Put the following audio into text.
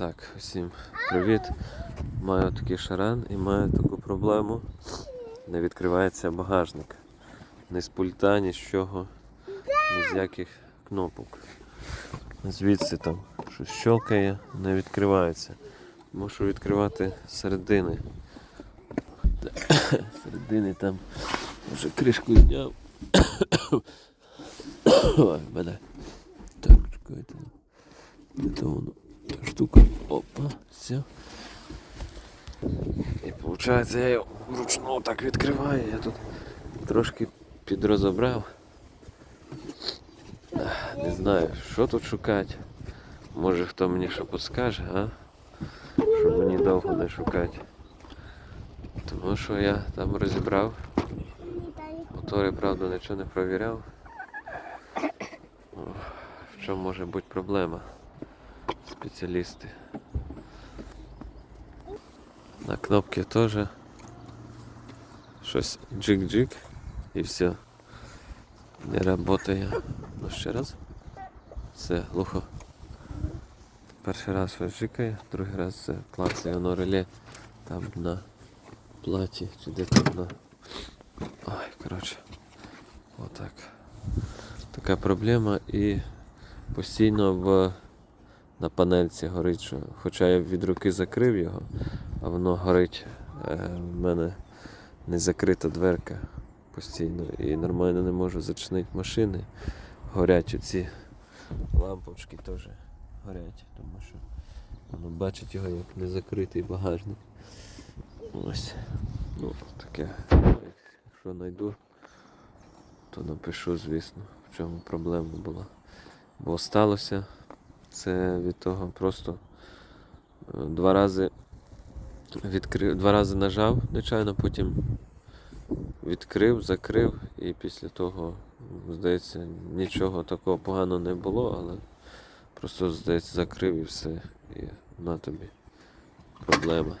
Так, всім привіт. Маю такий шаран і маю таку проблему. Не відкривається багажник. Ні з пульта, ні з чого, ні з яких кнопок. Звідси там щось щелкає, не відкривається. Мушу відкривати середини. Середини там вже кришку зняв. Ой, мене. Так, чекайте. Де то воно? Штука. Опа, все. І виходить, я його вручну так відкриваю. Я тут трошки підрозобрав. Не знаю, що тут шукати. Може хто мені що підскаже, а? Щоб мені довго не шукати. Тому що я там розібрав. Мотори, правда, нічого не провіряв. В чому може бути проблема? Спеціалісти. На кнопці теж щось джик-джик і все. Не працює. Ну ще раз. Все, глухо. Перший раз щось жикає, другий раз це клацає воно реле там на платі чи де там на. Ой, коротше. Отак. Така проблема і постійно в, на панельці горить, що хоча я від руки закрив його, а воно горить. Е, в мене не закрита дверка постійно і нормально не можу зачинити машини. Горять оці лампочки теж горять, тому що воно бачить його як незакритий багажник. Ось. Ну, таке. Якщо знайду, то напишу, звісно, в чому проблема була. Бо сталося це від того просто е, два рази відкрив, два рази нажав, нечайно, потім відкрив, закрив і після того, здається, нічого такого поганого не було, але просто, здається, закрив і все. І на тобі проблема.